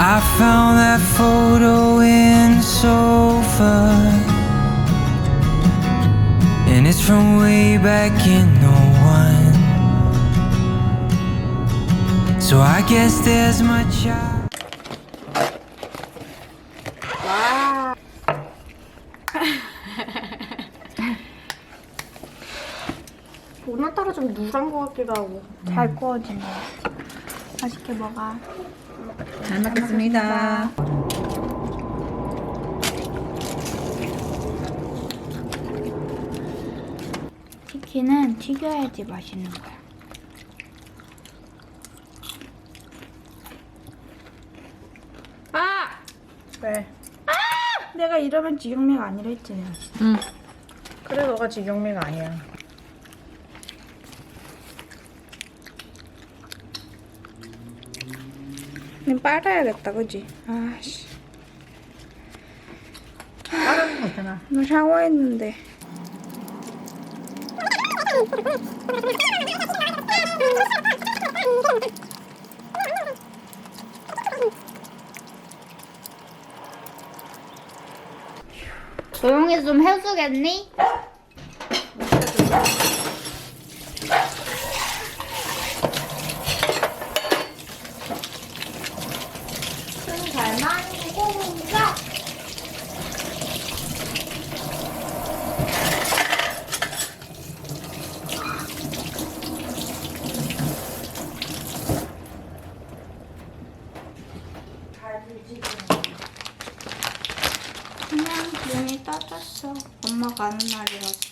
I found that photo in sofa. And it's from way back in 01. So I guess there's my child. 오늘따라 좀 누런 것 같기도 하고 잘 구워지네 맛있게 먹어 잘 먹겠습니다. 치킨은 튀겨야지 맛있는 거야 아! 왜? 아! 내가 이러면 지경미가 아니라 했지 내가 응. 그래 너가 지경미가 아니야 님 빨아야겠다 그지? 아씨 다른 거 있잖아. 너 샤워했는데 조용히 좀 해주겠니? 그냥 눈이 떠졌어. 엄마 가는 날이라서.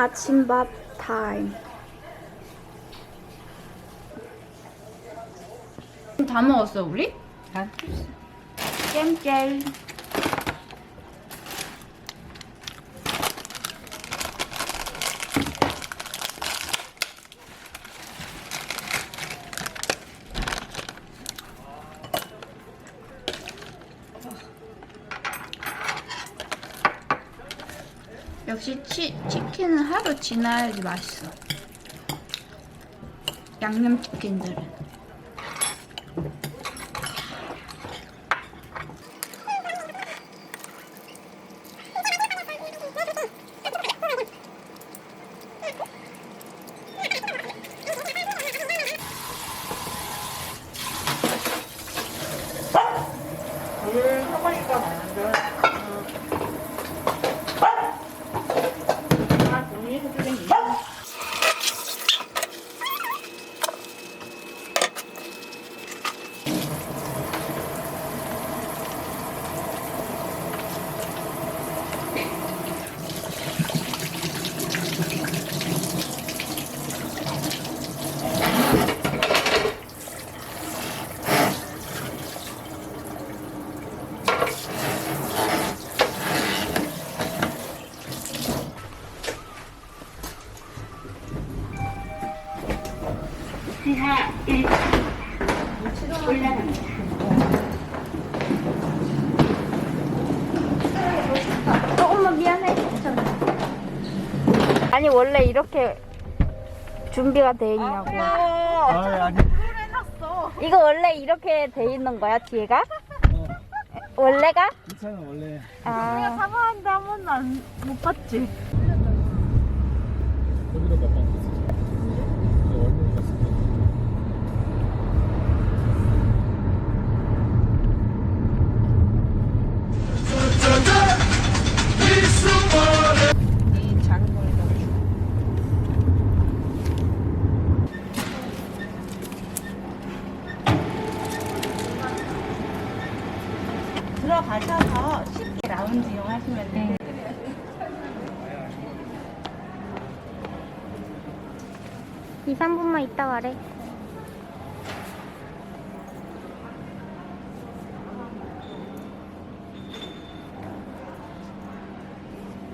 아침밥 타임. 다 먹었어 우리? 다. 잼잼. 치, 치킨은 하루 지나야지 맛있어. 양념치킨들은. 조금만 미안해. 괜찮아. 아니 원래 이렇게 준비가 돼 있냐고. 아, 아니. 이거 원래 이렇게 돼 있는 거야 뒤에가? 원래가? 괜찮아, 원래. 아. 사과한데 한 번도 안, 못 봤지? 거기다 몇번 2, 3분만 있다 가래.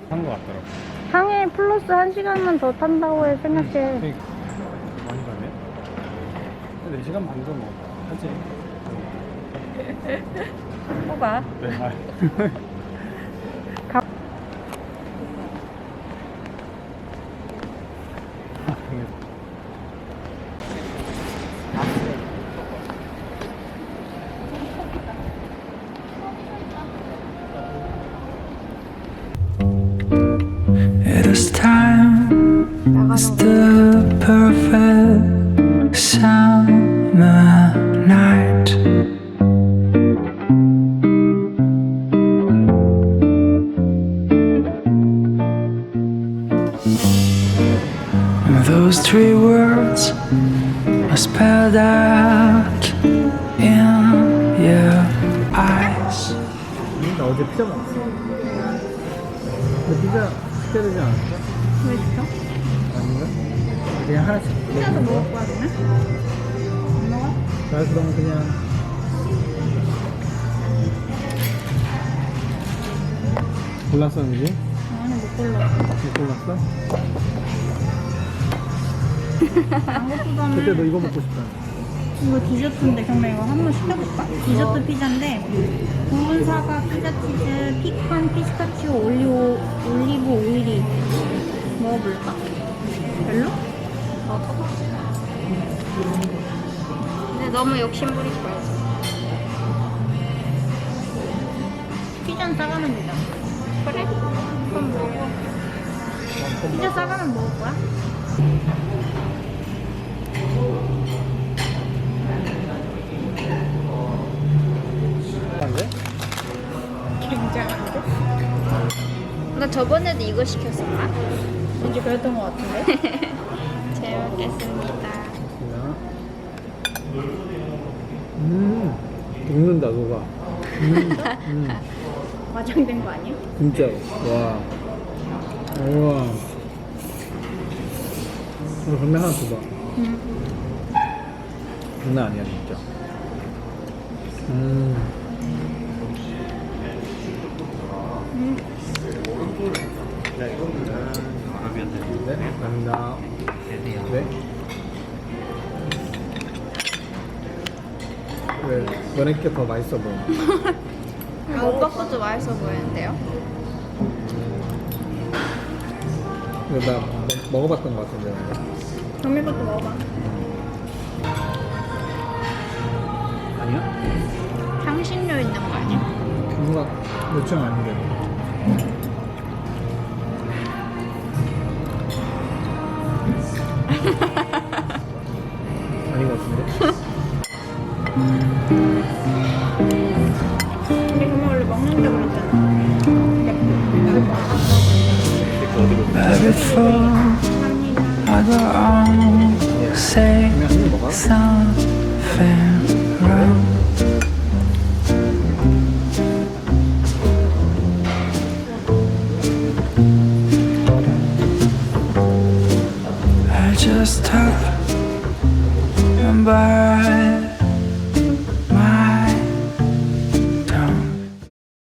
한거 같더라고. 항해 플러스 1시간만 더 탄다고 해 생각해. 그러니까 많이 가네. 4시간 반 정도 하지. 뭐가? 네. perfect summer night. Those three words are spelled out in your eyes. 나 어제 피자 먹었어. 근데 피자 시켜야 되지 않았어? 왜 시켜? 그냥 하나씩 피자도 먹을 거야? 그러면? 안 먹어? 나 그럼 그냥 골랐었는지? 아니, 못 골랐어. 못 골랐어? 아무것도 그때 너 이거 먹고 싶다. 이거 디저트인데 그러면 이거 한번 시켜볼까? 디저트 피자인데 구운 사과, 피자 치즈, 피칸, 피스타치오, 올리오, 올리브 오일이 먹어볼까? 별로? 근데 너무 욕심 부릴 거야. 피자는 싸가면 되잖아. 그래? 그럼 먹어. 피자 싸가면 먹을 거야? 안돼? 굉장한데? 나 저번에도 이거 시켰었나? 왠지 그랬던 것 같은데? 잘 먹겠습니다. 음, 녹는다 녹아. 음, 음, 과장된 거 아니야? 진짜로. 와. 우와. 이거 건면 하나 줘봐. 장난 아니야 진짜. 음. 네, 감사합니다. 네. 왜 너네 게 더 맛있어 보여? 아, 오빠 것도 맛있어 보이는데요? 근데 나 먹- 먹어봤던 것 같은데. 경미 것도 먹어봐. 아니야? 향신료 있는 거 아니야? 뭔가 요청 아닌데. I go on, say 그냥 한입 먹어. something wrong.